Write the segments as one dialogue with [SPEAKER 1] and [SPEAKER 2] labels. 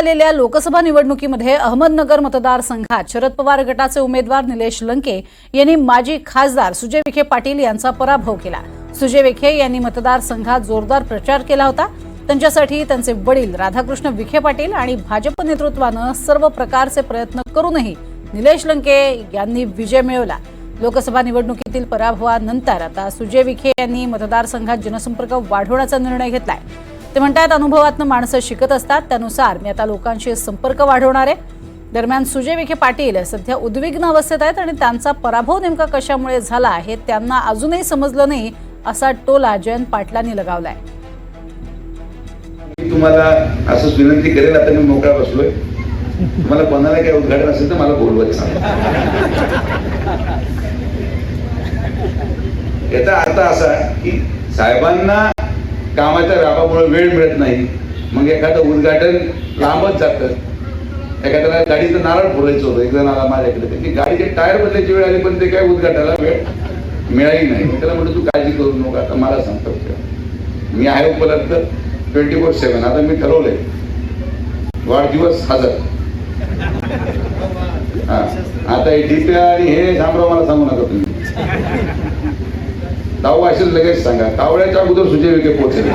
[SPEAKER 1] आलेल्या लोकसभा निवडणुकीमध्ये अहमदनगर मतदारसंघात शरद पवार गटाचे उमेदवार निलेश लंके यांनी माजी खासदार सुजय विखे पाटील यांचा पराभव केला. सुजय विखे यांनी मतदारसंघात जोरदार प्रचार केला होता. त्यांच्यासाठी त्यांचे वडील राधाकृष्ण विखे पाटील आणि भाजप नेतृत्वानं सर्व प्रकारचे प्रयत्न करूनही निलेश लंके यांनी विजय मिळवला. लोकसभा निवडणुकीतील पराभवानंतर आता सुजय विखे यांनी मतदारसंघात जनसंपर्क वाढवण्याचा निर्णय घेतलाय. ते म्हणतात अनुभवातनं माणसं शिकत असतात. त्यानुसार मी आता लोकांशी संपर्क वाढवणार आहे. दरम्यान सुजय विखे पाटील सध्या उद्विग्न अवस्थेत आहेत आणि त्यांचा पराभव नेमका कशामुळे झाला हे त्यांना अजूनही समजलं नाही असा टोला जयंत पाटलांनी लगावलाय.
[SPEAKER 2] मी तुम्हाला असं विनंती करेल आता मी मोकळा बसलोय. मला कोणाला काही उद्घाटन असेल तर मला बोलवत सांगा याचा अर्थ असा की साहेबांना कामाच्या व्यापामुळे वेळ मिळत नाही. मग एखादं उद्घाटन लांबच जातं. एखाद्याला गाडीचं नारळ फोडायचं होतं. एक जण आला माझ्याकडे. त्याची गाडीचे टायर बदलायची वेळ आली पण ते काय उद्घाटनाला वेळ मिळाली नाही. मी त्याला म्हटलं तू काळजी करू नको. आता मला सांगतो मी आहे उपलब्ध ट्वेंटी फोर सेवन आता मी ठरवलंय. वाढदिवस हजर हा. आता हे डीपी आणि हे शामराव मला सांगू नका तुम्ही. दाऊ असेल लगेच सांगा. कावळ्याच्या अगोदर सुजय विखे पोहोचले.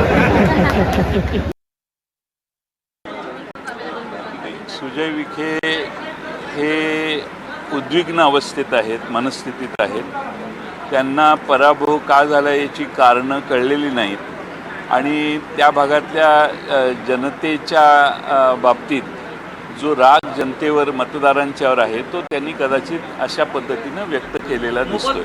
[SPEAKER 3] सुजय विखे हे उद्विग्न अवस्थेत आहेत मनस्थितीत आहेत. त्यांना पराभव का झाला याची कारणं कळलेली नाहीत. आणि त्या भागातल्या जनतेच्या बाबतीत जो राग जनतेवर मतदारांच्यावर आहे तो त्यांनी कदाचित अशा पद्धतीनं व्यक्त केलेला दिसतोय.